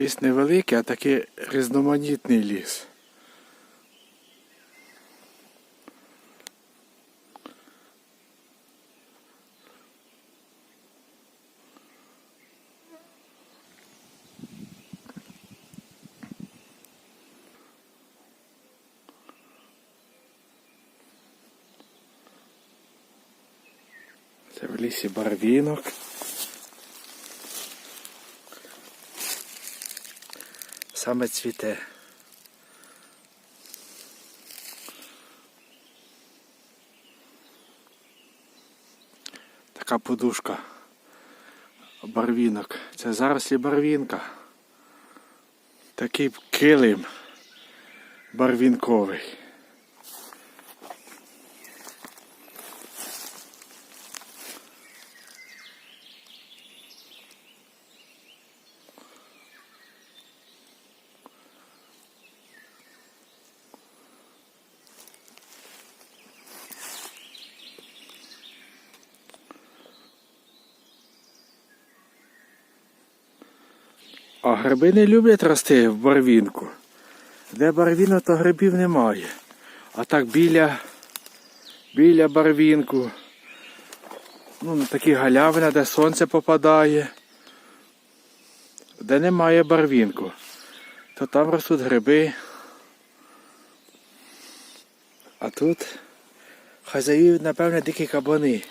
Ліс невеликий, а такий різноманітний ліс. Це в лісі барвінок. Саме цвіте. Така подушка. Барвінок. Це зарослі барвінка. Такий килим барвінковий. А гриби не люблять рости в барвінку. Де барвінок, то грибів немає. А так біля, біля барвінку. Ну, такі галявини, де сонце попадає. Де немає барвінку, то там ростуть гриби. А тут хазяїв, напевне, дикі кабани.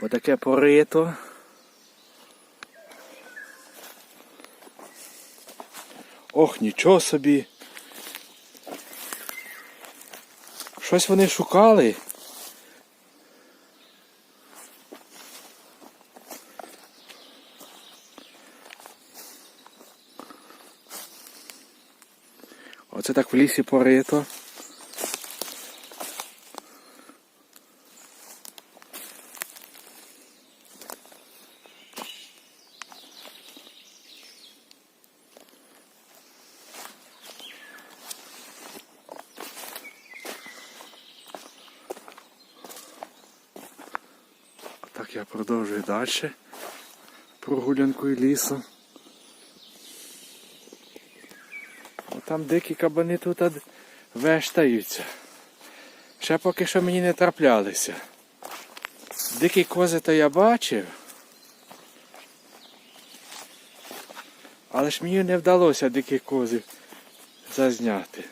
Бо таке порито. Ох, нічого собі. Щось вони шукали. Оце так в лісі порито. Так я продовжую далі прогулянкою лісом. Там дикі кабани тут вештаються. Ще поки що мені не траплялися. Дикі кози то я бачив. Але ж мені не вдалося дикі кози зазняти.